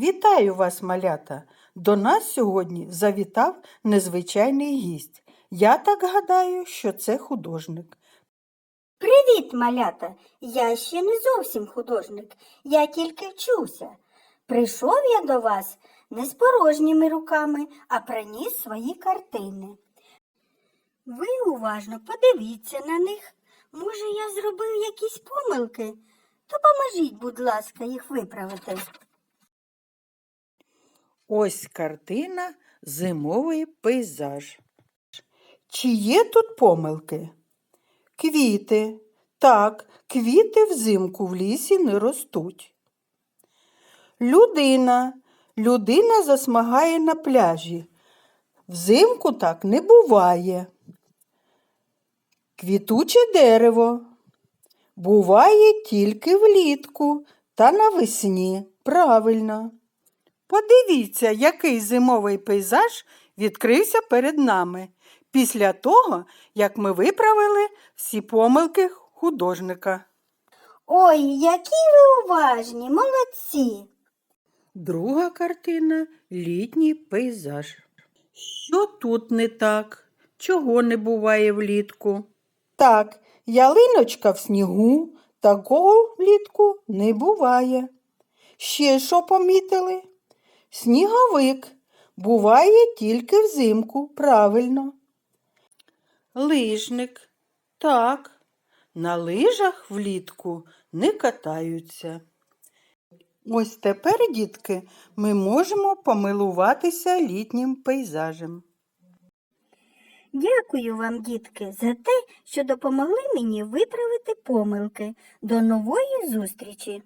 Вітаю вас, малята! До нас сьогодні завітав незвичайний гість. Я так гадаю, що це художник. Привіт, малята! Я ще не зовсім художник, я тільки вчуся. Прийшов я до вас не з порожніми руками, а приніс свої картини. Ви уважно подивіться на них. Може, я зробив якісь помилки? То поможіть, будь ласка, їх виправити. Ось картина Зимовий пейзаж. Чи є тут помилки? Квіти. Так, квіти взимку в лісі не ростуть. Людина. Людина засмагає на пляжі. Взимку так не буває. Квітуче дерево. Буває тільки влітку та навесні. Правильно. Подивіться, який зимовий пейзаж відкрився перед нами після того, як ми виправили всі помилки художника. Ой, які ви уважні, молодці! Друга картина літній пейзаж. Що тут не так? Чого не буває влітку? Так, ялиночка в снігу, такого влітку не буває. Ще що помітили? Сніговик буває тільки взимку, правильно. Лижник. Так, на лижах влітку не катаються. Ось тепер, дітки, ми можемо помилуватися літнім пейзажем. Дякую вам, дітки, за те, що допомогли мені виправити помилки. До нової зустрічі!